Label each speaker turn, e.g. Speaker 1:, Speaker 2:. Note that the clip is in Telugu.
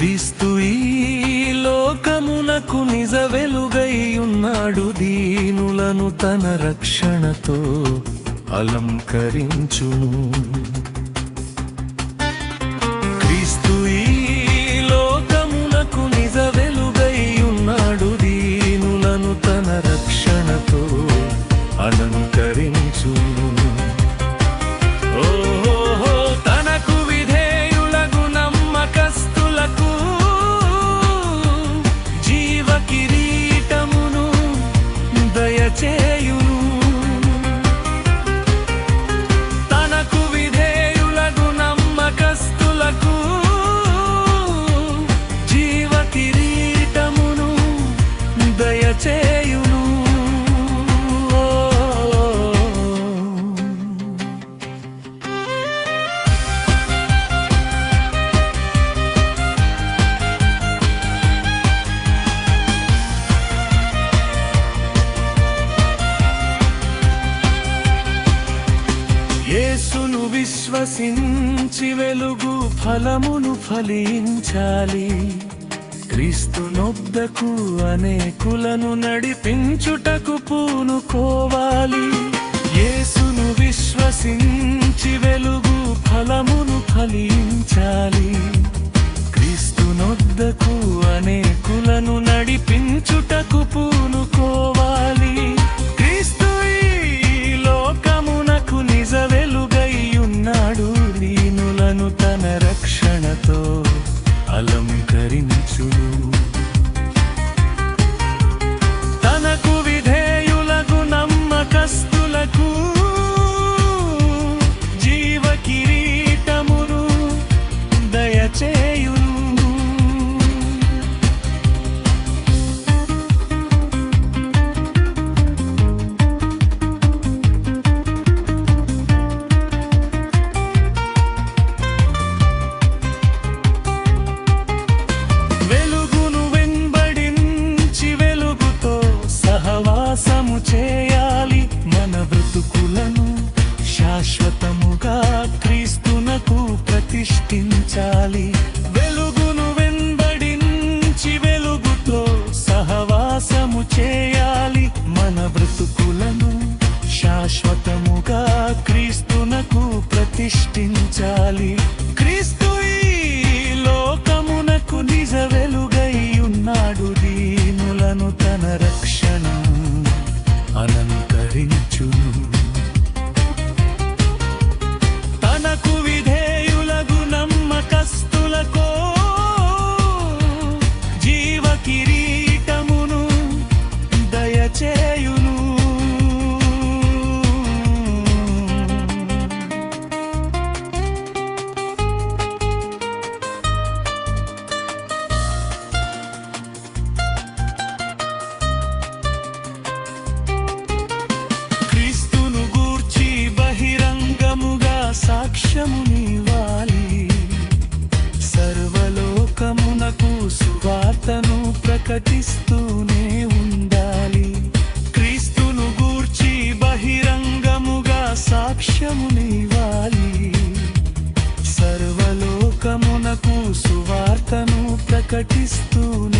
Speaker 1: క్రీస్తు ఈ లోకమునకు నిజ వెలుగై ఉన్నాడు దీనులను తన రక్షణతో అలంకరించును క్రీస్తు యేసును విశ్వసించి వెలుగు ఫలమును ఫలించాలి. క్రీస్తు నొద్దకు అనేకులను నడిపించుటకు పూనుకోవాలి. యేసును విశ్వసించి వెలుగు ఫలమును ఫలించాలి. ప్రతిష్ఠించాలి వెలుగును వెంబడించి వెలుగుతో సహవాసము చేయాలి. మన బ్రతుకులను శాశ్వతముగా క్రీస్తునకు ప్రతిష్ఠించాలి. సాక్ష్యమునివ్వాలి సర్వలోకమునకు సువార్తను ప్రకటిస్తూనే ఉండాలి. క్రీస్తును గూర్చి బహిరంగముగా సాక్ష్యమునివ్వాలి. సర్వలోకమునకు సువార్తను ప్రకటిస్తూనే